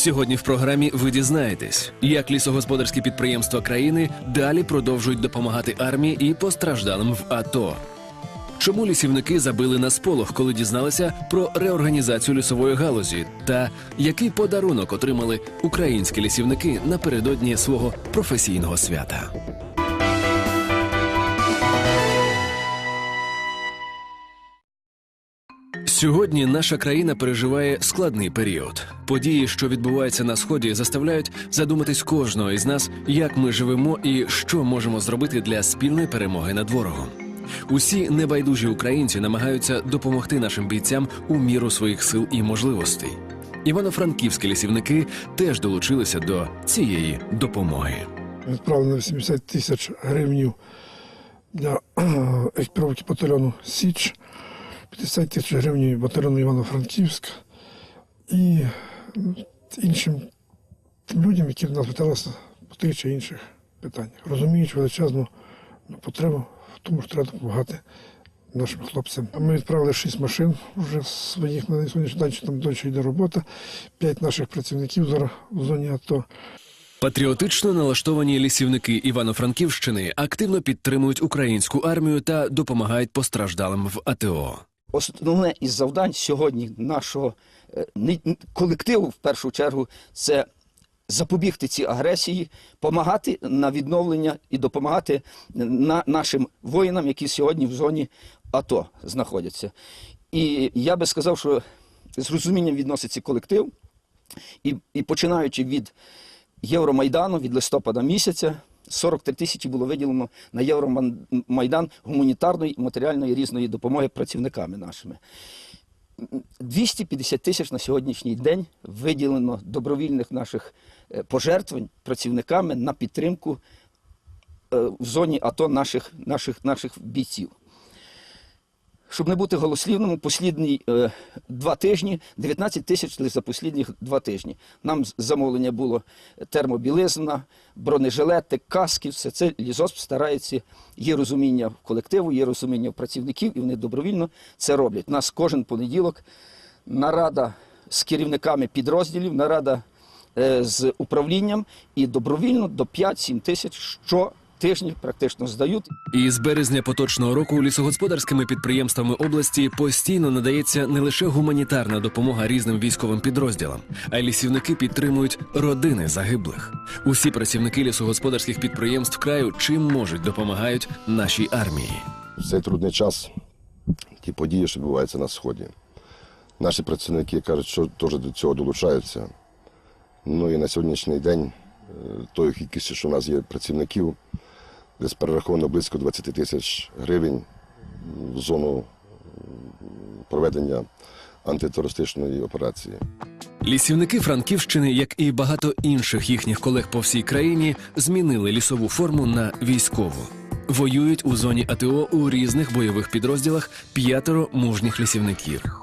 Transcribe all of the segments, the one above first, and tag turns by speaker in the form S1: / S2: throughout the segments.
S1: Сьогодні в програмі ви дізнаєтесь, як лісогосподарські підприємства країни далі продовжують допомагати армії і постраждалим в АТО. Чому лісівники забили на сполох, коли дізналися про реорганізацію лісової галузі? Та який подарунок отримали українські лісівники напередодні свого професійного свята? Сьогодні наша країна переживає складний період. Події, що відбуваються на сході, заставляють задуматись кожного із нас, як ми живемо і що можемо зробити для спільної перемоги над ворогом. Усі небайдужі українці намагаються допомогти нашим бійцям у міру своїх сил і можливостей. Івано-франківські лісівники теж долучилися до цієї допомоги.
S2: Відправлено 80 тисяч гривень для екіпіровки батальйону Січ, 50 тисяч гривень батальйону Івано-Франківськ і ну, іншим людям, які в нас питалися по тих чи інших питаннях. Розуміючи величезну ну, потребу в тому, що треба допомагати нашим хлопцям. Ми відправили 6 машин вже своїх на сьогоднішній день, там далі йде робота. П'ять наших працівників зараз в зоні АТО.
S1: Патріотично налаштовані лісівники Івано-Франківщини активно підтримують українську армію та допомагають постраждалим в АТО.
S3: Основне із завдань сьогодні нашого е, колективу, в першу чергу, це запобігти цій агресії, допомагати на відновлення і допомагати на нашим воїнам, які сьогодні в зоні АТО знаходяться. І я би сказав, що з розумінням відноситься колектив, і, і починаючи від Євромайдану, від листопада місяця, 43 тисячі було виділено на Євромайдан гуманітарної і матеріальної різної допомоги працівниками нашими. 250 тисяч на сьогоднішній день виділено добровільних наших пожертвень працівниками на підтримку е, в зоні АТО наших, наших, наших бійців. Щоб не бути голослівним, послідні е, два тижні 19 тисяч лише за послідні два тижні. Нам замовлення було термобілизна, бронежилети, каски, все це лізосп старається. Є розуміння колективу, є розуміння працівників, і вони добровільно це роблять. У нас кожен понеділок нарада з керівниками підрозділів, нарада е, з управлінням і добровільно до 5-7 тисяч щотижня практично здають.
S1: І з березня поточного року лісогосподарськими підприємствами області постійно надається не лише гуманітарна допомога різним військовим підрозділам, а й лісівники підтримують родини загиблих. Усі працівники лісогосподарських підприємств краю чим можуть допомагають нашій армії.
S4: В цей трудний час ті події, що відбуваються на сході. Наші працівники кажуть, що теж до цього долучаються. Ну і на сьогоднішній день е, тою кількістю, що в нас є працівників, десь перераховано близько 20 тисяч гривень в зону проведення антитерористичної операції.
S1: Лісівники Франківщини, як і багато інших їхніх колег по всій країні, змінили лісову форму на військову. Воюють у зоні АТО у різних бойових підрозділах п'ятеро мужніх лісівників.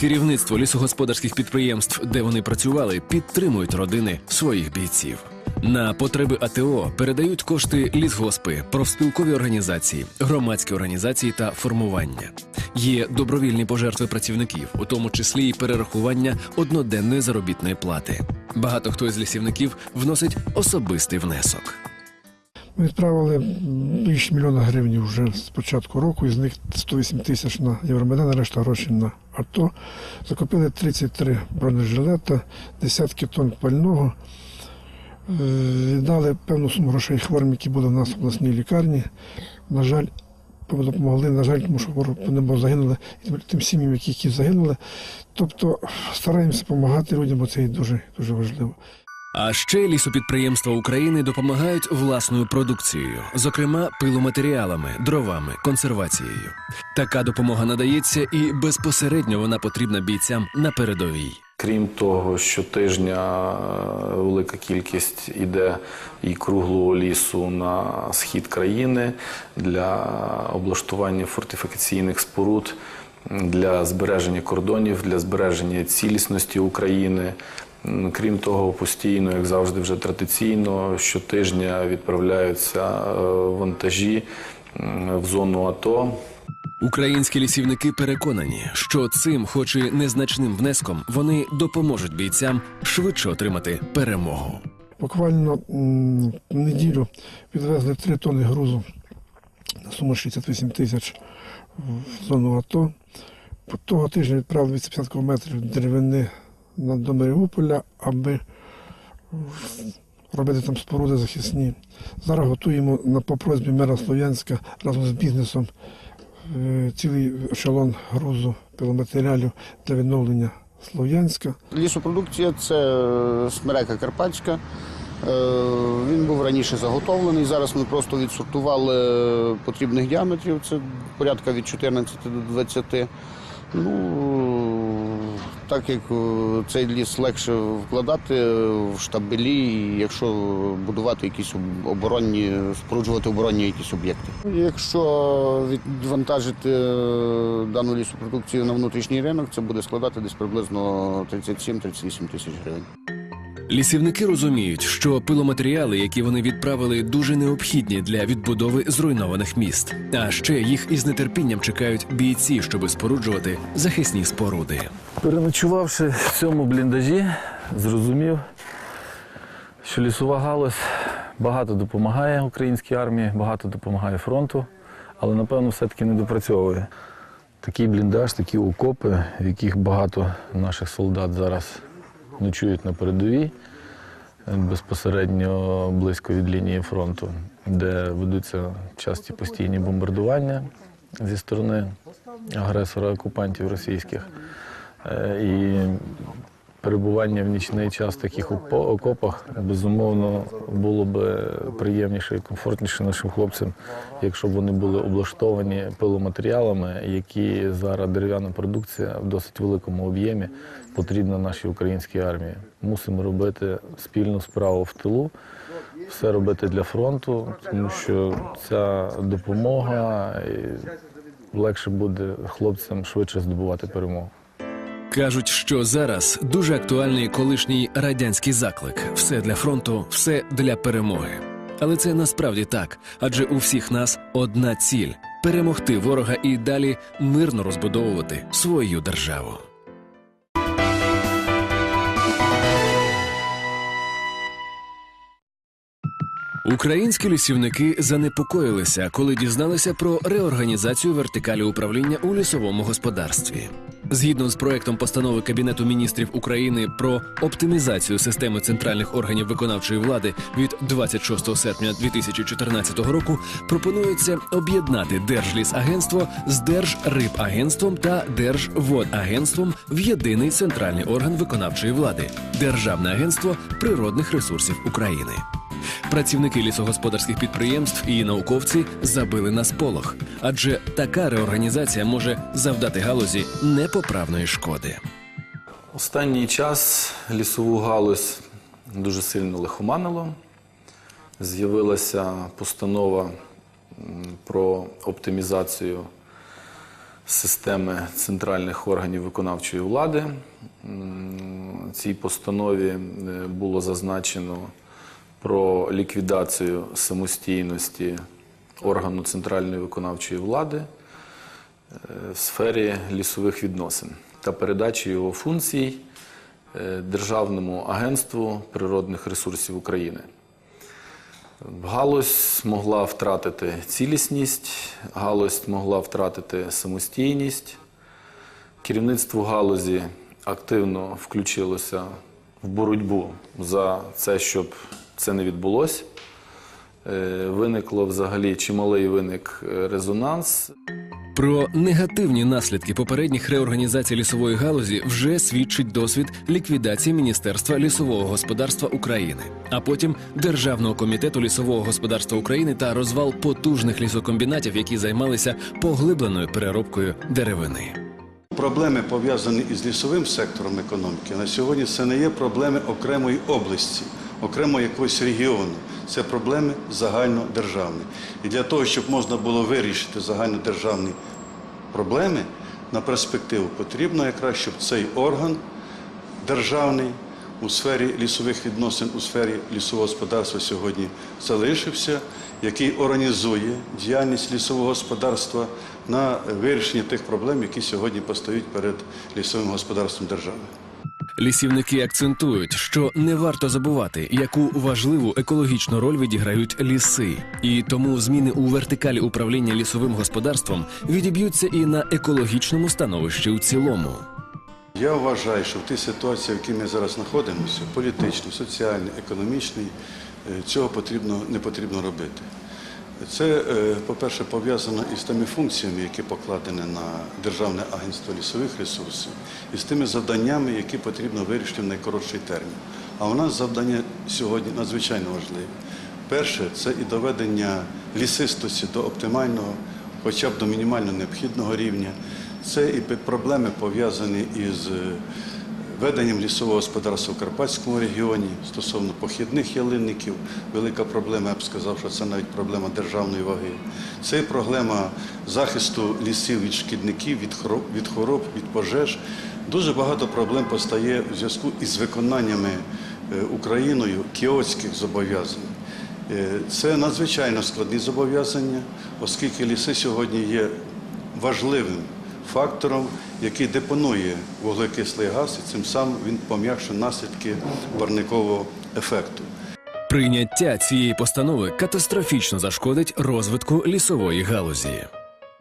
S1: Керівництво лісогосподарських підприємств, де вони працювали, підтримують родини своїх бійців. На потреби АТО передають кошти лісгоспи, профспілкові організації, громадські організації та формування. Є добровільні пожертви працівників, у тому числі і перерахування одноденної заробітної плати. Багато хто із лісівників вносить особистий внесок.
S2: Ми відправили більше мільйона гривень вже з початку року, із них 108 тисяч на Євромайдан, решта грошей на АТО. Закупили 33 бронежилета, десятки тонн пального. Е, Віддали певну суму грошей хворим, які були в нас в обласній лікарні. На жаль, допомогли, на жаль, тому що вони бо загинули і тим сім'ям, які, які загинули. Тобто стараємося допомагати людям, бо це і дуже, дуже важливо.
S1: А ще лісопідприємства України допомагають власною продукцією, зокрема пиломатеріалами, дровами, консервацією. Така допомога надається і безпосередньо вона потрібна бійцям на передовій.
S5: Крім того, щотижня е, велика кількість іде і круглого лісу на схід країни для облаштування фортифікаційних споруд, для збереження кордонів, для збереження цілісності України. Крім того, постійно, як завжди, вже традиційно, щотижня відправляються е, вантажі в зону АТО.
S1: Українські лісівники переконані, що цим, хоч і незначним внеском, вони допоможуть бійцям швидше отримати перемогу.
S2: Буквально в неділю відвезли 3 тонни грузу на суму 68 тисяч в зону АТО. По того тижня відправили 250 кілометрів деревини до Маріуполя, аби робити там споруди захисні. Зараз готуємо по просьбі мера Слов'янська разом з бізнесом цілий ешелон грузу пиломатеріалів для відновлення Слов'янська.
S6: Лісопродукція це е, смерека карпатська. Е, Він був раніше заготовлений. Зараз ми просто відсортували потрібних діаметрів. Це порядка від 14 до 20. Ну, так як е, цей ліс легше вкладати в штабелі, якщо будувати якісь оборонні, споруджувати оборонні якісь об'єкти. Якщо відвантажити е, дану лісопродукцію на внутрішній ринок, це буде складати десь приблизно 37-38 тисяч гривень.
S1: Лісівники розуміють, що пиломатеріали, які вони відправили, дуже необхідні для відбудови зруйнованих міст. А ще їх із нетерпінням чекають бійці, щоби споруджувати захисні споруди.
S7: Переночувавши в цьому бліндажі, зрозумів, що лісова галузь багато допомагає українській армії, багато допомагає фронту, але напевно все-таки не допрацьовує. Такий бліндаж, такі окопи, в яких багато наших солдат зараз ночують на передовій, безпосередньо близько від лінії фронту, де ведуться часті постійні бомбардування зі сторони агресора окупантів російських. Е, І перебування в нічний час в таких окопах безумовно було б приємніше і комфортніше нашим хлопцям, якщо б вони були облаштовані пиломатеріалами, які зараз дерев'яна продукція в досить великому об'ємі потрібна нашій українській армії. Мусимо робити спільну справу в тилу. Все робити для фронту, тому що ця допомога легше буде хлопцям швидше здобувати перемогу.
S1: Кажуть, що зараз дуже актуальний колишній радянський заклик: все для фронту, все для перемоги. Але це насправді так, адже у всіх нас одна ціль перемогти ворога і далі мирно розбудовувати свою державу. Українські лісівники занепокоїлися, коли дізналися про реорганізацію вертикалі управління у лісовому господарстві. Згідно з проектом постанови Кабінету міністрів України про оптимізацію системи центральних органів виконавчої влади від 26 серпня 2014 року, пропонується об'єднати Держлісагентство з Держрибагентством та Держводагентством в єдиний центральний орган виконавчої влади Державне агентство природних ресурсів України. Працівники лісогосподарських підприємств і науковці забили на сполох, адже така реорганізація може завдати галузі непоправної шкоди.
S5: Останній час лісову галузь дуже сильно лихоманило. З'явилася постанова про оптимізацію системи центральних органів виконавчої влади. Цій постанові е, було зазначено про ліквідацію самостійності органу центральної виконавчої влади е, в сфері лісових відносин та передачі його функцій е, Державному агентству природних ресурсів України. Галузь могла втратити цілісність, галузь могла втратити самостійність. Керівництво галузі активно включилося в боротьбу за це, щоб це не відбулося. Е, Виникло взагалі чималий виник е, резонанс.
S1: Про негативні наслідки попередніх реорганізацій лісової галузі вже свідчить досвід ліквідації Міністерства лісового господарства України, а потім Державного комітету лісового господарства України та розвал потужних лісокомбінатів, які займалися поглибленою переробкою деревини.
S8: Проблеми, пов'язані із лісовим сектором економіки, на сьогодні це не є проблеми окремої області, окремого якогось регіону. Це проблеми загальнодержавні. І для того, щоб можна було вирішити загальнодержавні проблеми на перспективу, потрібно якраз, щоб цей орган державний у сфері лісових відносин, у сфері лісового господарства сьогодні залишився, який організує діяльність лісового господарства на вирішення тих проблем, які сьогодні постають перед лісовим господарством держави.
S1: Лісівники акцентують, що не варто забувати, яку важливу екологічну роль відіграють ліси, і тому зміни у вертикалі управління лісовим господарством відіб'ються і на екологічному становищі у цілому.
S8: Я вважаю, що в тій ситуації, в якій ми зараз знаходимося, політичній, соціальній, економічній, е, цього потрібно, не потрібно робити. Це, е, по-перше, пов'язано із тими функціями, які покладені на Державне агентство лісових ресурсів, і з тими завданнями, які потрібно вирішити в найкоротший термін. А у нас завдання сьогодні надзвичайно важливі. Перше це і доведення лісистості до оптимального, хоча б до мінімально необхідного рівня. Це і проблеми пов'язані із е, веденням лісового господарства в Карпатському регіоні стосовно похідних ялинників. Велика проблема, я б сказав, що це навіть проблема державної ваги. Це і проблема захисту лісів від шкідників, від хвороб, від, пожеж. Дуже багато проблем постає у зв'язку із виконаннями е, Україною кіотських зобов'язань. Е, Це надзвичайно складні зобов'язання, оскільки ліси сьогодні є важливим фактором, який депонує вуглекислий газ, і цим самим він пом'якшує наслідки парникового ефекту.
S1: Прийняття цієї постанови катастрофічно зашкодить розвитку лісової галузі.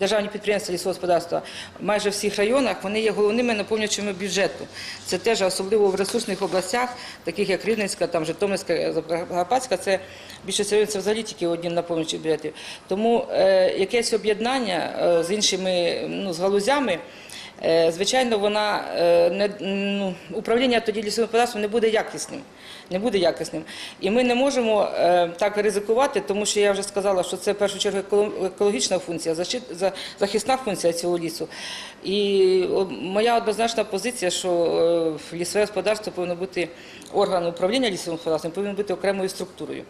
S9: Державні підприємства лісового господарства майже в всіх районах вони є головними наповнювачами бюджету. Це теж особливо в ресурсних областях, таких як Рівненська, там Житомирська, Закарпатська, це більше це взагалі тільки одні наповнювачі бюджетів. Тому е, якесь об'єднання е, з іншими ну, з галузями. Е, Звичайно, вона е, не ну, управління тоді лісовим господарством не буде якісним. Не буде якісним. І ми не можемо е, так ризикувати, тому що я вже сказала, що це в першу чергу еколо- екологічна функція, защит, за- захисна функція цього лісу. І моя однозначна позиція, що лісове господарство повинно бути орган управління лісовим господарством, повинен бути окремою структурою.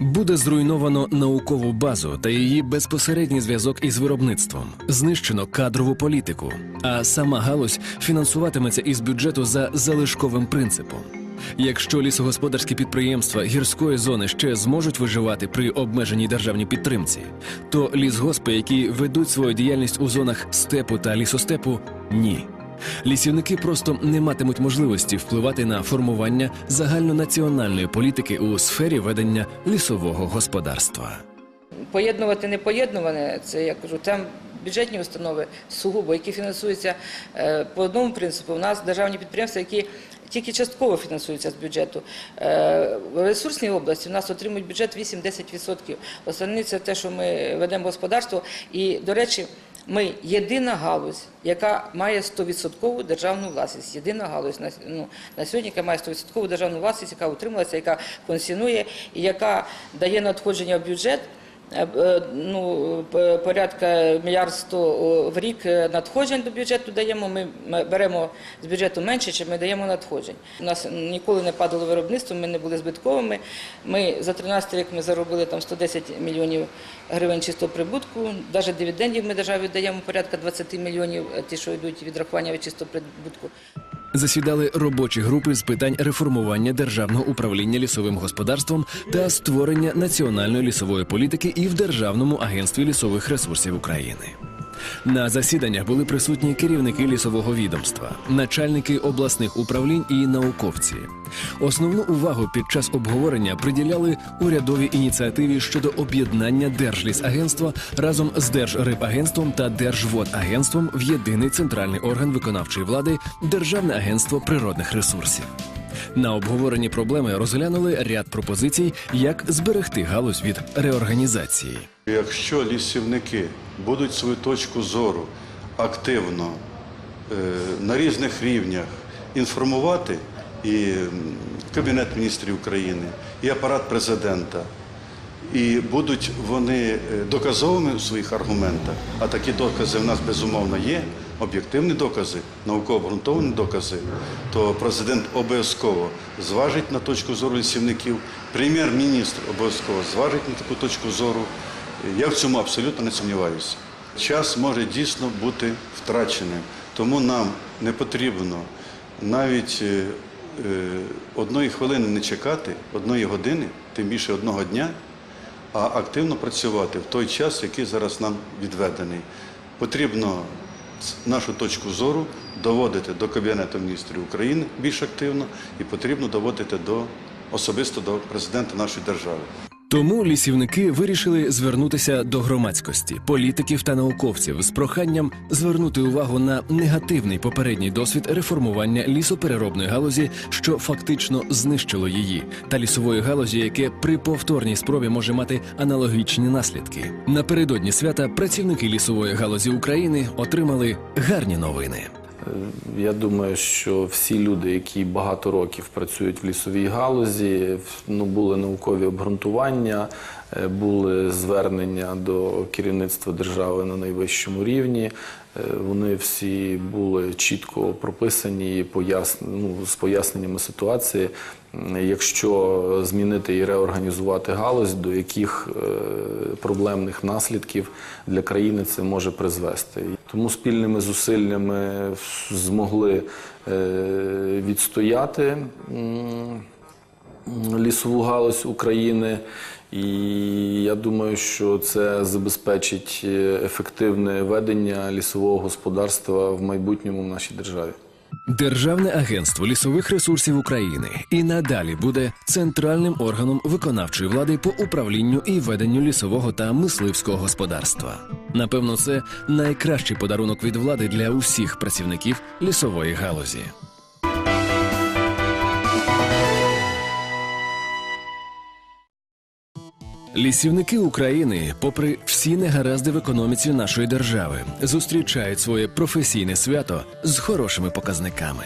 S1: Буде зруйновано наукову базу та її безпосередній зв'язок із виробництвом, знищено кадрову політику, а сама галузь фінансуватиметься із бюджету за залишковим принципом. Якщо лісогосподарські підприємства гірської зони ще зможуть виживати при обмеженій державній підтримці, то лісгоспи, які ведуть свою діяльність у зонах степу та лісостепу, ні. Лісівники просто не матимуть можливості впливати на формування загальнонаціональної політики у сфері ведення лісового господарства.
S9: Поєднувати непоєднуване, це я кажу, там бюджетні установи сугубо, які фінансуються е, по одному принципу. У нас державні підприємства, які тільки частково фінансуються з бюджету. Е, В ресурсній області у нас отримують бюджет 8-10%. Основне це те, що ми ведемо господарство. І, до речі, ми єдина галузь, яка має 100% державну власність. Єдина галузь на, ну, на сьогодні, яка має 100% державну власність, яка утрималася, яка функціонує і яка дає надходження в бюджет. Е, е, Ну, порядка мільярд сто в рік е, надходжень до бюджету даємо. Ми беремо з бюджету менше, чим ми даємо надходжень. У нас ніколи не падало виробництво, ми не були збитковими. Ми за 13 рік ми заробили там 110 мільйонів гривень чистого прибутку. Навіть дивідендів ми державі даємо порядка 20 мільйонів, е, ті, що йдуть від рахування від чистого прибутку.
S1: Засідали робочі групи з питань реформування державного управління лісовим господарством та створення національної лісової політики і в Державному агентстві лісових ресурсів України. На засіданнях були присутні керівники лісового відомства, начальники обласних управлінь і науковці. Основну увагу під час обговорення приділяли урядовій ініціативі щодо об'єднання Держлісагентства разом з Держрибагентством та Держводагентством в єдиний центральний орган виконавчої влади Державне агентство природних ресурсів. На обговоренні проблеми розглянули ряд пропозицій, як зберегти галузь від реорганізації.
S8: Якщо лісівники будуть свою точку зору активно е, на різних рівнях інформувати і Кабінет міністрів України, і апарат президента, і будуть вони е, доказовими у своїх аргументах, а такі докази в нас безумовно є, об'єктивні докази, науково обґрунтовані докази, то президент обов'язково зважить на точку зору лісівників, прем'єр-міністр обов'язково зважить на таку точку зору. Я в цьому абсолютно не сумніваюся. Час може дійсно бути втраченим, тому нам не потрібно навіть е, е, одної хвилини не чекати, одної години, тим більше одного дня, а активно працювати в той час, який зараз нам відведений. Потрібно нашу точку зору доводити до Кабінету міністрів України більш активно і потрібно доводити до особисто до президента нашої держави.
S1: Тому лісівники вирішили звернутися до громадськості, політиків та науковців з проханням звернути увагу на негативний попередній досвід реформування лісопереробної галузі, що фактично знищило її, та лісової галузі, яке при повторній спробі може мати аналогічні наслідки. Напередодні свята працівники лісової галузі України отримали гарні новини.
S5: Я думаю, що всі люди, які багато років працюють в лісовій галузі, ну були наукові обґрунтування, е, були звернення до керівництва держави на найвищому рівні. Е, Вони всі були чітко прописані пояс... ну, з поясненнями ситуації. Якщо змінити і реорганізувати галузь, до яких е, проблемних наслідків для країни це може призвести. Тому спільними зусиллями змогли е, відстояти лісову галузь України. І я думаю, що це забезпечить е, ефективне ведення лісового господарства в майбутньому в нашій державі.
S1: Державне агентство лісових ресурсів України і надалі буде центральним органом виконавчої влади по управлінню і веденню лісового та мисливського господарства. Напевно, це найкращий подарунок від влади для усіх працівників лісової галузі. Лісівники України, попри всі негаразди в економіці нашої держави, зустрічають своє професійне свято з хорошими показниками.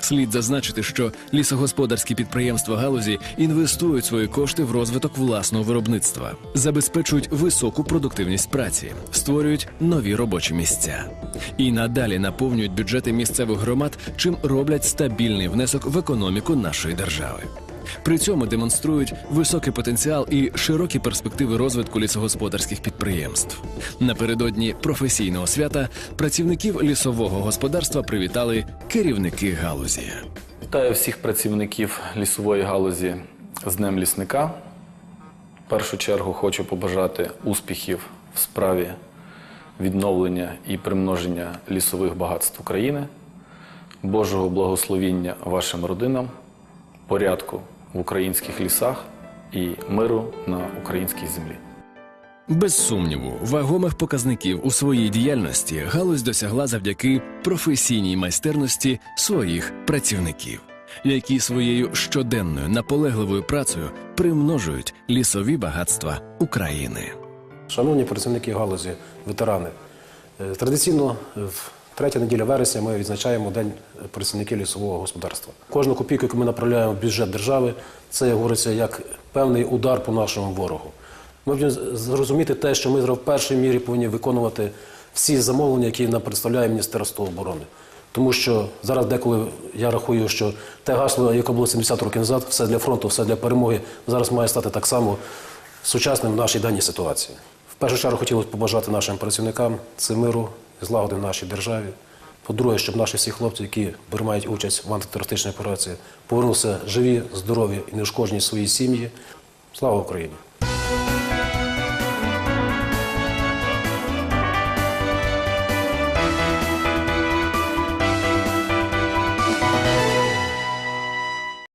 S1: Слід зазначити, що лісогосподарські підприємства галузі інвестують свої кошти в розвиток власного виробництва, забезпечують високу продуктивність праці, створюють нові робочі місця і надалі наповнюють бюджети місцевих громад, чим роблять стабільний внесок в економіку нашої держави. При цьому демонструють високий потенціал і широкі перспективи розвитку лісогосподарських підприємств. Напередодні професійного свята працівників лісового господарства привітали керівники галузі.
S5: Вітаю всіх працівників лісової галузі з Днем лісника. В першу чергу хочу побажати успіхів в справі відновлення і примноження лісових багатств України, Божого благословіння вашим родинам, порядку в українських лісах і миру на українській землі.
S1: Без сумніву, вагомих показників у своїй діяльності галузь досягла завдяки професійній майстерності своїх працівників, які своєю щоденною наполегливою працею примножують лісові багатства України.
S10: Шановні працівники галузі, ветерани, е, традиційно в третя неділя вересня ми відзначаємо День працівників лісового господарства. Кожну копійку, яку ми направляємо в бюджет держави, це як говориться як певний удар по нашому ворогу. Ми повинні зрозуміти те, що ми в першій мірі повинні виконувати всі замовлення, які нам представляє Міністерство оборони. Тому що зараз деколи я рахую, що те гасло, яке було 70 років назад, все для фронту, все для перемоги, зараз має стати так само сучасним в нашій даній ситуації. В першу чергу хотілося побажати нашим працівникам це миру злагоди в нашій державі. По-друге, щоб наші всі хлопці, які приймають участь в антитерористичній операції, повернулися живі, здорові і неушкоджені своїй сім'ї. Слава Україні!